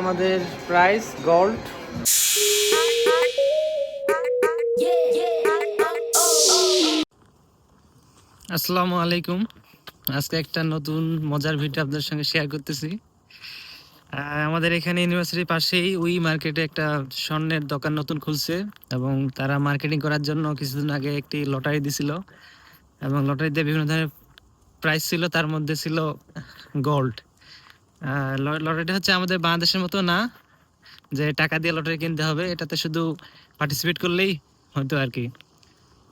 আমাদের price gold আসসালামু আলাইকুম। আজকে একটা নতুন মজার ভিডিও আপনাদের সঙ্গে শেয়ার করতেছি। আমাদের এখানে ইউনিভার্সিটির পাশেই উই মার্কেটে একটা স্বর্ণের দোকান নতুন খুলছে এবং তারা মার্কেটিং করার জন্য কিছুদিন আগে একটি লটারি দিছিল এবং লটারিতে বিভিন্ন ধরনের প্রাইস ছিল, তার মধ্যে ছিল গোল্ড লটারিটা হচ্ছে আমাদের বাংলাদেশের মতো না, যে টাকা দিয়ে লটারি কিনতে হবে, এটাতে শুধু পার্টিসিপেট করলেই হতো আর কি।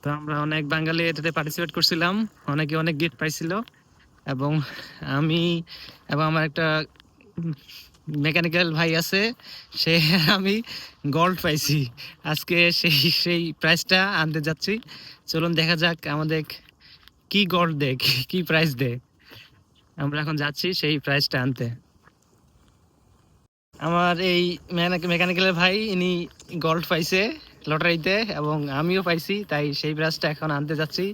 তো আমরা অনেক বাঙালি এটাতে পার্টিসিপেট করছিলাম, অনেকে অনেক গিফট পাইছিল, এবং আমি এবং আমার একটা মেকানিক্যাল ভাই আছে, সে আমি গোল্ড পাইছি। আজকে সেই সেই প্রাইসটা আনতে যাচ্ছি। চলুন দেখা যাক আমাদের কি গোল্ড দে কি- প্রাইস দে আমরা এখন যাচ্ছি সেই প্রাইসটা আনতে। আমার এই মেকানিক্যালের ভাই ইনি গোল্ড পাইছে লটারিতে এবং আমিও পাইছি তাই সেই প্রাইসটা এখন আনতে যাচ্ছি।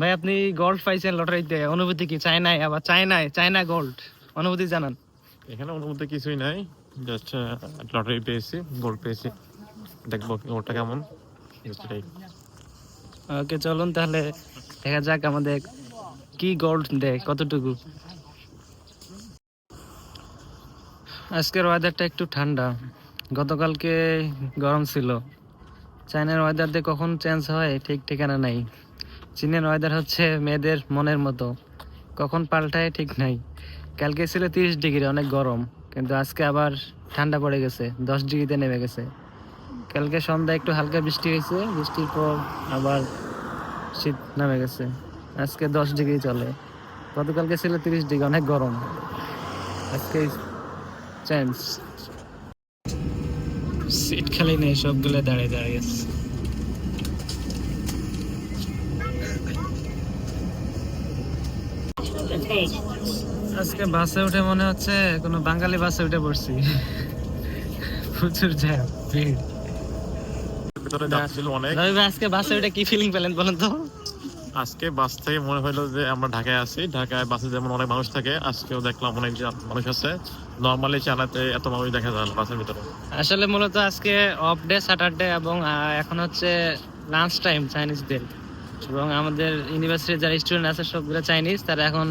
ভাই আপনি গোল্ড পাইছেন লটারিতে অনুভূতি কি? চায়নায় আবার চায়নায় চায়না গোল্ড অনুভূতি জানান। এখানে অনুমতি কিছুই নাই জাস্ট লটারি পেয়েছি গোল্ড পেয়েছি। দেখব ওটা কেমন ওকে চলুন তাহলে দেখা যাক আমাদের কি গোল্ড দেয় কতটুকু। আজকের ওয়েদারটা একটু ঠান্ডা। গতকালকে গরম ছিল। চায়নার ওয়েদার দিয়ে কখন চেঞ্জ হয় ঠিক ঠিকানা নাই। চীনের ওয়েদার হচ্ছে মেয়েদের মনের মতো। কখন পাল্টায় ঠিক নাই। কালকে ছিল তিরিশ ডিগ্রি, অনেক গরম। কিন্তু আজকে আবার ঠান্ডা পড়ে গেছে, দশ ডিগ্রিতে নেমে গেছে। কালকে সন্ধ্যা একটু হালকা বৃষ্টি হয়েছে, বৃষ্টির পর আবার শীত নামে গেছে। আজকে দশ ডিগ্রি চলে। গতকালকে ছিল তিরিশ ডিগ্রি, অনেক গরম। আজকে চেঞ্জ সিট খালি নেই সবগুলো দাঁড়িয়ে দাঁড়িয়ে আছে। আজকে বাসে উঠে মনে হচ্ছে কোনো বাঙালি বাসে উঠে পড়ছি। প্রচুর জ্যাম ভিড়। আজকে বাসে উঠে কি ফিলিং পেলেন বলেন তো? আজকে বাস থেকে মনে হলো যে আমরা ঢাকায় আছি। ঢাকায় বাসে যেমন অনেক মানুষ থাকে, আজকেও দেখলাম অনেক মানুষ আছে। নর্মালি চালাতে এত মানুষ দেখা যায় বাসের ভিতরে। আসলে মূলত আজকে অফ ডে স্যাটারডে এবং এখন হচ্ছে লাঞ্চ টাইম চাইনিজদের এবং আমাদের ইউনিভার্সিটির যারা স্টুডেন্ট আছে, সবগুলো চাইনিজ তারা এখন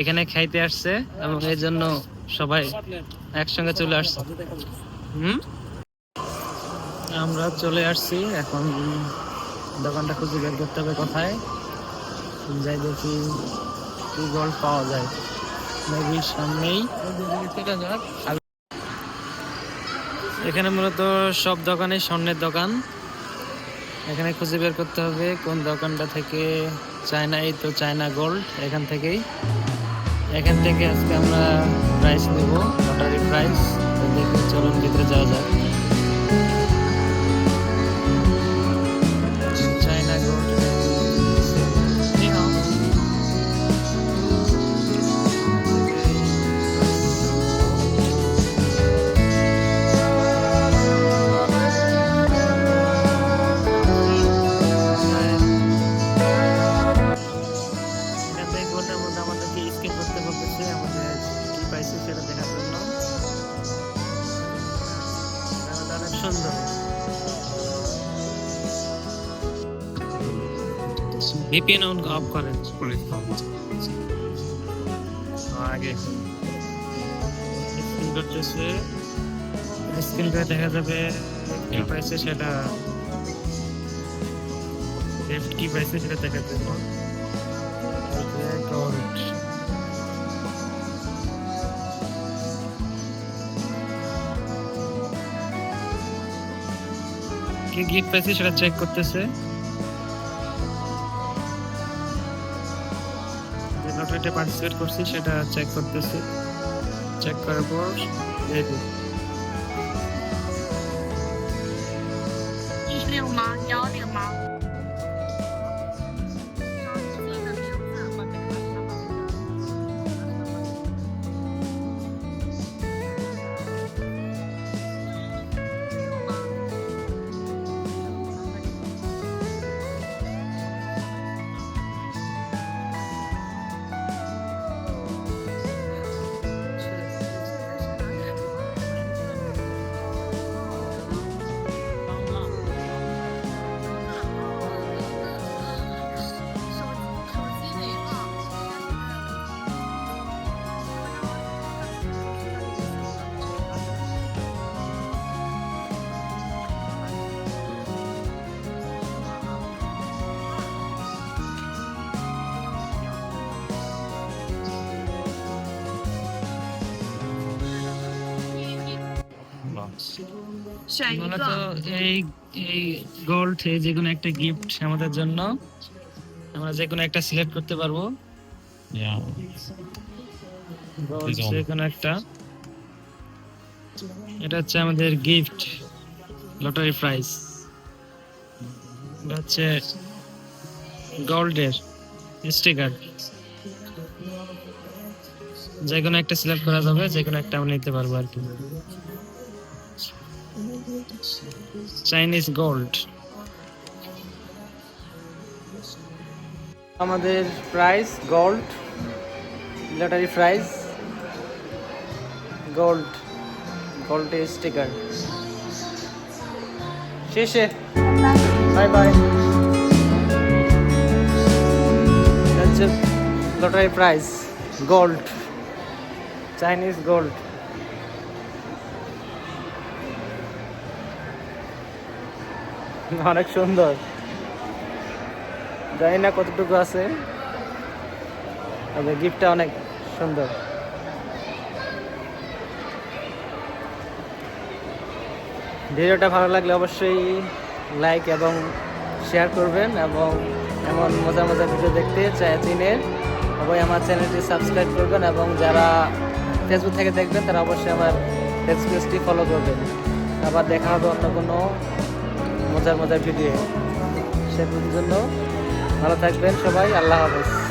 এখানে খাইতে আসছে এবং এই জন্য সবাই একসঙ্গে চলে আসছে। হুম? আমরা চলে আসছি, এখন দোকানটা খুঁজে বের করতে হবে কোথায়। যাই দেখি কি গোল্ড পাওয়া যায়। মেবি সামনেই। এখানে মূলত সব দোকানে স্বর্ণের দোকান। এখানে খুঁজে বের করতে হবে কোন দোকানটা থেকে চায়না, এই তো চায়না গোল্ড, এখান থেকেই। এখান থেকে আজকে আমরা প্রাইস নেব লটারি প্রাইস দেখে চলুন ভিতরে যাওয়া যাক। ভিপিএন অন অফ করেন আগে। স্ক্রিন করতেছে স্ক্রিন দেখা যাবে কি পাইছে সেটা। লেফট কি পাইছে সেটা জন্য গোল্ড কি গিফট পাইছে সেটা চেক করতেছে? যে লটারিতে পার্টিসিপেট করছি সেটা চেক করতেছি। চেক করার পর এই চাই এই এই গোল্ড যে কোনো একটা গিফট আমাদের জন্য আমরা যে কোনো একটা সিলেক্ট করতে পারব। যে কোনো একটা। এটা হচ্ছে আমাদের গিফট লটারি প্রাইজ এটা হচ্ছে গোল্ডের স্টিকার যে কোনো একটা সিলেক্ট করা যাবে যে কোনো একটা আমরা নিতে পারব আর কি। চাইনিজ গোল্ড আমাদের price gold lottery price gold গোল্ডের স্টিকার শেষে। Bye bye lottery price gold Chinese gold অনেক সুন্দর। জানি না কতটুকু আছে। তবে গিফটটা অনেক সুন্দর। ভিডিওটা ভালো লাগলে অবশ্যই লাইক এবং শেয়ার করবেন এবং এমন মজা মজা ভিডিও দেখতে চায় চিনে অবশ্যই আমার চ্যানেলটি সাবস্ক্রাইব করবেন এবং যারা ফেসবুক থেকে দেখবেন, তারা অবশ্যই আমার ফেসবুক পেজটি ফলো করবেন। আবার দেখা হবে অন্য কোনো মজার মজার ভিডিও সে জন্য ভালো থাকবেন সবাই আল্লাহ হাফেজ।